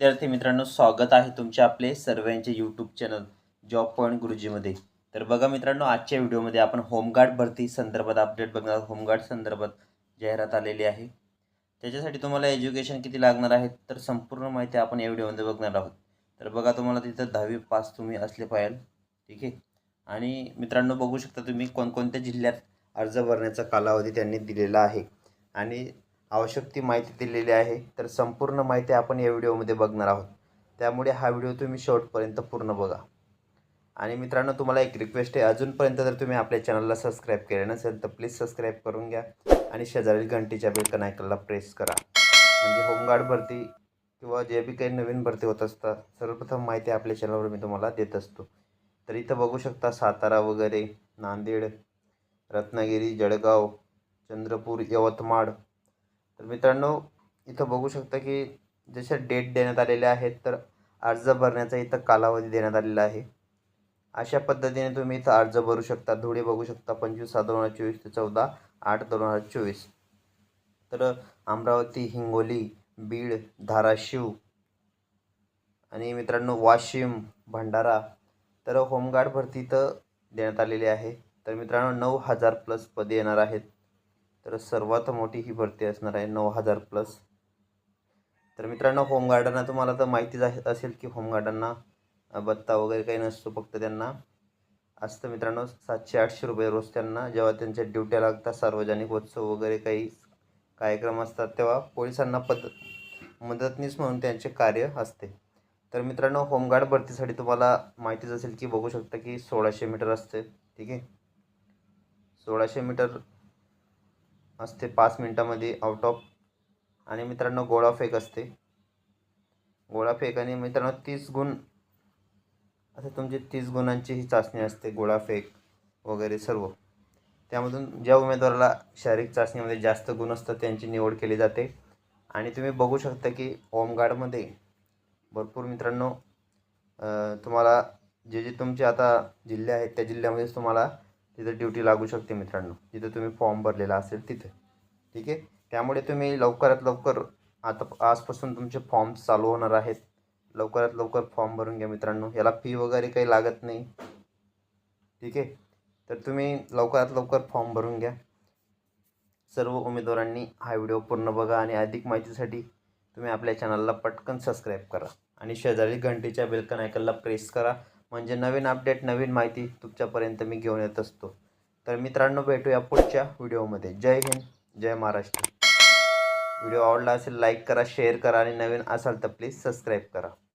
विद्यार्थी मित्रांनो स्वागत आहे तुमचे आपले सर्वांचे यूट्यूब चॅनल जॉब पॉईंट गुरुजीमध्ये. तर बघा मित्रांनो आजच्या व्हिडिओमध्ये आपण होमगार्ड भरती संदर्भात अपडेट बघणार होमगार्ड संदर्भात जाहिरात आलेली आहे. त्याच्यासाठी तुम्हाला एज्युकेशन किती लागणार आहे तर संपूर्ण माहिती आपण या व्हिडिओमध्ये बघणार आहोत. तर बघा तुम्हाला तिथं दहावी पास तुम्ही असले पाहिजे ठीक आहे? आणि मित्रांनो बघू शकता तुम्ही कोणकोणत्या जिल्ह्यात अर्ज भरण्याचा कालावधी त्यांनी दिलेला आहे. आणि आवश्यक ती माहिती दिलेली आहे. तर संपूर्ण माहिती आपण या व्हिडिओमध्ये बघणार आहोत. त्यामुळे हा व्हिडिओ तुम्ही शेवटपर्यंत पूर्ण बघा. आणि मित्रांनो तुम्हाला एक रिक्वेस्ट आहे. अजूनपर्यंत जर तुम्ही आपल्या चॅनलला सबस्क्राईब केले नसेल तर प्लीज सबस्क्राईब करून घ्या. आणि शेजारील घंटीच्या बेलकन आयकनला प्रेस करा. म्हणजे होमगार्ड भरती किंवा जे बी काही नवीन भरती होत असतात सर्वप्रथम माहिती आपल्या चॅनलवर मी तुम्हाला देत असतो. तर इथं बघू शकता सातारा वगैरे नांदेड रत्नागिरी जळगाव चंद्रपूर यवतमाळ तर मित्रांनो इथं बघू शकता की जशा डेट देण्यात आलेल्या आहेत तर अर्ज भरण्याचा इथं कालावधी देण्यात आलेला आहे. अशा पद्धतीने तुम्ही इथं अर्ज भरू शकता. धुळे बघू शकता पंचवीस सात दोन हजार चोवीस ते चौदा आठ दोन हजार चोवीस. तर अमरावती हिंगोली बीड धाराशिव आणि मित्रांनो वाशिम भंडारा तर होमगार्ड भरती इथं देण्यात आलेली आहे. तर मित्रांनो नऊ हजार प्लस पदे येणार आहेत. तर सर्वात मोठी ही भरती असणार आहे नऊ हजार प्लस तर मित्रांनो होमगार्डांना तुम्हाला तर माहितीच असेल की होमगार्डांना भत्ता वगैरे काही नसतो फक्त त्यांना. असतं मित्रांनो सातशे आठशे रुपये रोज त्यांना जेव्हा त्यांच्या ड्युट्या लागतात सार्वजनिक उत्सव वगैरे काही कार्यक्रम असतात तेव्हा पोलिसांना पद मदतनीस म्हणून त्यांचे कार्य असते. तर मित्रांनो होमगार्ड भरतीसाठी तुम्हाला माहितीच असेल की बघू शकता की सोळाशे मीटर असते ठीक आहे? सोळाशे मीटर असते पाच मिनटामध्ये आउट ऑफ आणि मित्रांनो गोळाफेक असते. गोळाफेक आणि मित्रांनो तीस गुण. असं तुमची तीस गुणांची ही चाचणी असते गोळाफेक वगैरे सर्व. त्यामधून ज्या उमेदवाराला शारीरिक चाचणीमध्ये जास्त गुण असतात त्यांची निवड केली जाते. आणि तुम्ही बघू शकता की होमगार्डमध्ये भरपूर मित्रांनो तुम्हाला जे जे तुमचे आता जिल्हे आहेत त्या जिल्ह्यामध्येच तुम्हाला तिथं ड्युटी लागू शकते मित्रांनो. जिथं तुम्ही फॉर्म भरलेला असेल तिथे. ठीक आहे? त्यामुळे तुम्ही लवकरात लवकर आता आजपासून तुमचे फॉर्म्स चालू होणार आहेत. लवकरात लवकर फॉर्म भरून घ्या मित्रांनो. याला फी वगैरे काही लागत नाही. ठीक आहे? तर तुम्ही लवकरात लवकर फॉर्म भरून घ्या. सर्व उमेदवारांनी हा व्हिडिओ पूर्ण बघा आणि अधिक माहितीसाठी तुम्ही आपल्या चॅनलला पटकन सबस्क्राईब करा. आणि शेजारी घंटीच्या बेलकन आयकनला प्रेस करा. म्हणजे नवीन अपडेट नवीन माहिती तुमच्यापर्यंत मी घेऊन येत असतो. तर मित्रांनो भेटूया पुढच्या व्हिडिओमध्ये. जय हिंद जय महाराष्ट्र. व्हिडिओ आवडला असेल लाईक करा शेअर करा आणि नवीन असाल तर प्लीज सबस्क्राईब करा.